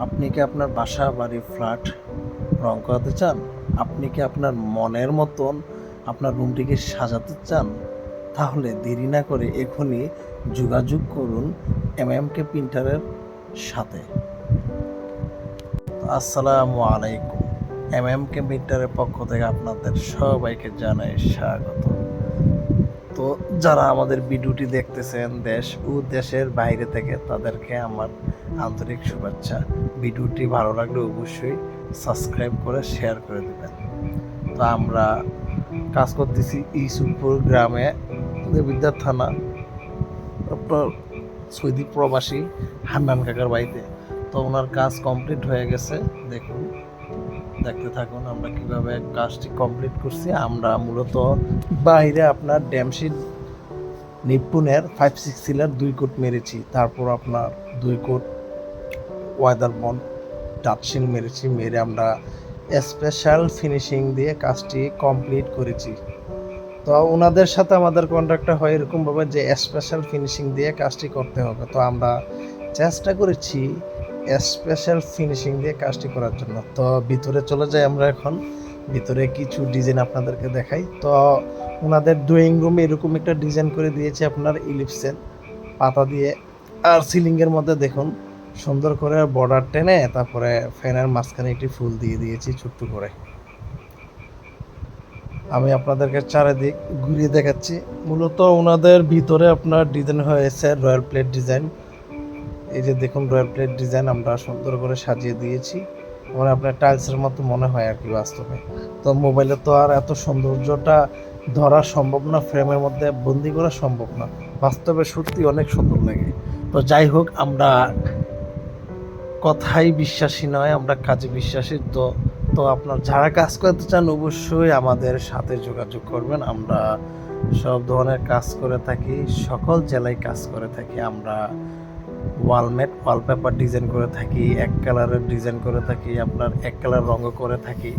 আপনি কি আপনার বাসা বাড়ি ফ্ল্যাট রং করাতে চান? আপনি কি আপনার মনের মতন আপনার রুমটিকে সাজাতে চান? তাহলে দেরি না করে এখনই যোগাযোগ করুন এম এম কে প্রিন্টারের সাথে। আসসালামু আলাইকুম। এম এম কে প্রিন্টারের পক্ষ থেকে আপনাদের সবাইকে জানাই স্বাগত। তো যারা আমাদের ভিডিওটি দেখতেছেন দেশ ও দেশের বাইরে থেকে, তাদেরকে আমার আন্তরিক শুভেচ্ছা। ভিডিওটি ভালো লাগলে অবশ্যই সাবস্ক্রাইব করে শেয়ার করে দেবেন। তো আমরা কাজ করতেছি ইসুলপুর গ্রামে দেবিদ্যার থানা, আপনার সৌদি প্রবাসী হান্নান কাকার বাড়িতে। তো ওনার কাজ কমপ্লিট হয়ে গেছে, দেখুন। দেখতে থাকুন আমরা কীভাবে কাজটি কমপ্লিট করছি। আমরা মূলত বাইরে আপনার ড্যামশিট নিপুণের ফাইভ সিক্স সিলার দুই কোট মেরেছি। তারপর আপনার দুই কোট ওয়েদার বন ডাটশিন মেরেছি, মেরে আমরা স্পেশাল ফিনিশিং দিয়ে কাজটি কমপ্লিট করেছি। তো ওনাদের সাথে আমাদের কন্ট্রাক্টটা হয় এরকমভাবে যে স্পেশাল ফিনিশিং দিয়ে কাজটি করতে হবে। তো আমরা চেষ্টা করেছি স্পেশাল ফিনিশিং দিয়ে কাজটি করার জন্য। তো ভিতরে চলে যাই আমরা এখন। ভিতরে কিছু ডিজাইন আপনাদেরকে দেখাই। তো ওনাদের ড্রয়িং রুমে এরকম একটা ডিজাইন করে দিয়েছে আপনার ইলিপসের পাতা দিয়ে। আর সিলিংয়ের মধ্যে দেখুন, সুন্দর করে বর্ডার টেনে তারপরে ফ্যানের মাঝখানে একটি ফুল দিয়ে দিয়েছি ছোট্ট করে। আমি আপনাদেরকে চারিদিক ঘুরিয়ে দেখাচ্ছি। মূলত ওনাদের ভিতরে আপনার ডিজাইন হয়েছে রয়্যাল প্লেট ডিজাইন এই যে দেখুন রয়্যাল প্লেট ডিজাইন আমরা সুন্দর করে সাজিয়ে দিয়েছি। মানে আপনার টাইলসের মতো মনে হয় আর কি বাস্তবে। তো মোবাইলে তো আর এত সৌন্দর্যটা ধরা সম্ভব না ফ্রেমের মধ্যে বন্দি করা সম্ভব না। বাস্তবে সত্যি অনেক সুন্দর লাগে। তো যাই হোক, আমরা কথাই বিশ্বাসী নয়, আমরা কাজে বিশ্বাসী। তো তো আপনার যারা কাজ করতে চান, অবশ্যই আমাদের সাথে যোগাযোগ করবেন। আমরা সব ধরনের কাজ করে থাকি, সকল জেলায় কাজ করে থাকি আমরা। ওয়ালমেট, ওয়ালপেপার ডিজাইন করে থাকি, এক কালারের ডিজাইন করে থাকি, আপনার এক কালার রঙ করে থাকি।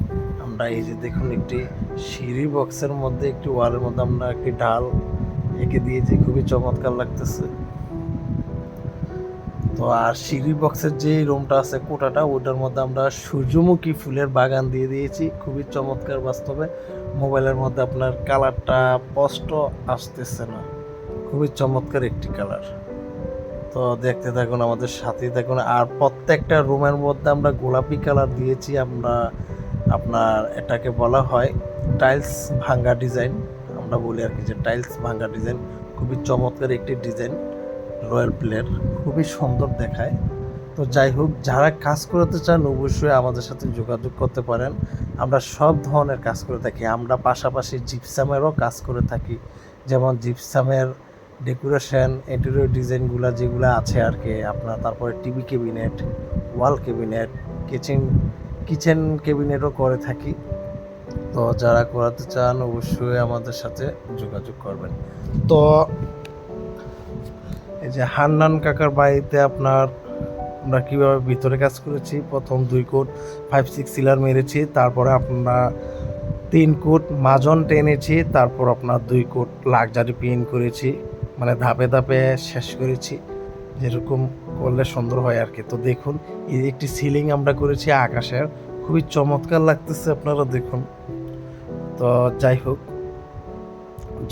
আমরা এই যে দেখুন একটি সিঁড়ি বক্সের মধ্যে, একটি ওয়ালের মধ্যে আমরা একটি ডাল এঁকে দিয়েছি, খুবই চমৎকার লাগতেছে। তো আর সিঁড়ি বক্সের যে রুমটা আছে, কোটাটা, ওটার মধ্যে আমরা সূর্যমুখী ফুলের বাগান দিয়ে দিয়েছি, খুবই চমৎকার বাস্তবে। মোবাইলের মধ্যে আপনার কালারটা স্পষ্ট আসতেছে না, খুবই চমৎকার একটি কালার। তো দেখতে থাকুন আমাদের সাথেই থাকুন। আর প্রত্যেকটা রুমের মধ্যে আমরা গোলাপি কালার দিয়েছি, আমরা আপনার এটাকে বলা হয় টাইলস ভাঙ্গা ডিজাইন। আমরা বলি আর কি যে টাইলস ভাঙ্গা ডিজাইন। খুবই চমৎকার একটি ডিজাইন রয়্যাল প্লেট খুবই সুন্দর দেখায়। তো যাই হোক, যারা কাজ করতে চান অবশ্যই আমাদের সাথে যোগাযোগ করতে পারেন। আমরা সব ধরনের কাজ করে থাকি। আমরা পাশাপাশি জিপসামেরও কাজ করে থাকি। যেমন জিপসামের ডেকোরেশন ইন্টেরিয়র ডিজাইনগুলো যেগুলো আছে আর কি আপনার তারপরে TV cabinet wall cabinet kitchen kitchen ক্যাবিনেটও করে থাকি। তো যারা করাতে চান অবশ্যই আমাদের সাথে যোগাযোগ করবেন। তো এই যে হান্নান কাকার বাড়িতে আপনার আমরা কীভাবে ভিতরে কাজ করেছি, প্রথম দুই কোট ফাইভ সিক্স সিলার মেরেছি, তারপরে আপনারা তিন কোট মাজন টেনেছি, তারপর আপনার দুই কোট লাক্সারি পেইন্ট করেছি। মানে ধাপে ধাপে শেষ করেছি। যেরকম করলে সুন্দর হয় আর কি তো দেখুন, এই একটি সিলিং আমরা করেছি আকাশের, খুবই চমৎকার লাগতেছে আপনারা দেখুন। তো যাই হোক,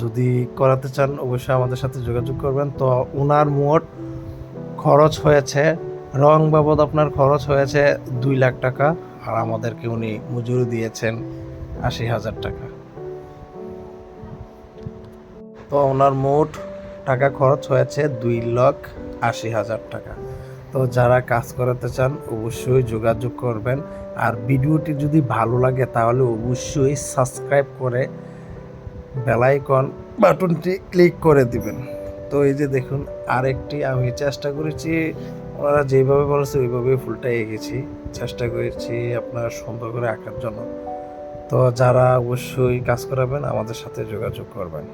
যদি করাতে চান অবশ্যই আমাদের সাথে যোগাযোগ করবেন। তো ওনার মোট খরচ হয়েছে, রং বাবদ আপনার খরচ হয়েছে দুই লাখ টাকা, আর আমাদেরকে উনি মজুরি দিয়েছেন আশি হাজার টাকা। তো ওনার মোট টাকা খরচ হয়েছে দুই লাখ আশি হাজার টাকা। তো যারা কাজ করাতে চান, অবশ্যই যোগাযোগ করবেন। আর ভিডিওটি যদি ভালো লাগে, তাহলে অবশ্যই সাবস্ক্রাইব করে বেলাইকন বাটনটি ক্লিক করে দিবেন। তো এই যে দেখুন, আরেকটি আমি চেষ্টা করেছি, ওনারা যেভাবে বলেছে ওইভাবেই ফুলটা এঁকেছি চেষ্টা করেছি আপনার সুন্দর করে আঁকার জন্য। তো যারা অবশ্যই কাজ করাবেন, আমাদের সাথে যোগাযোগ করবেন।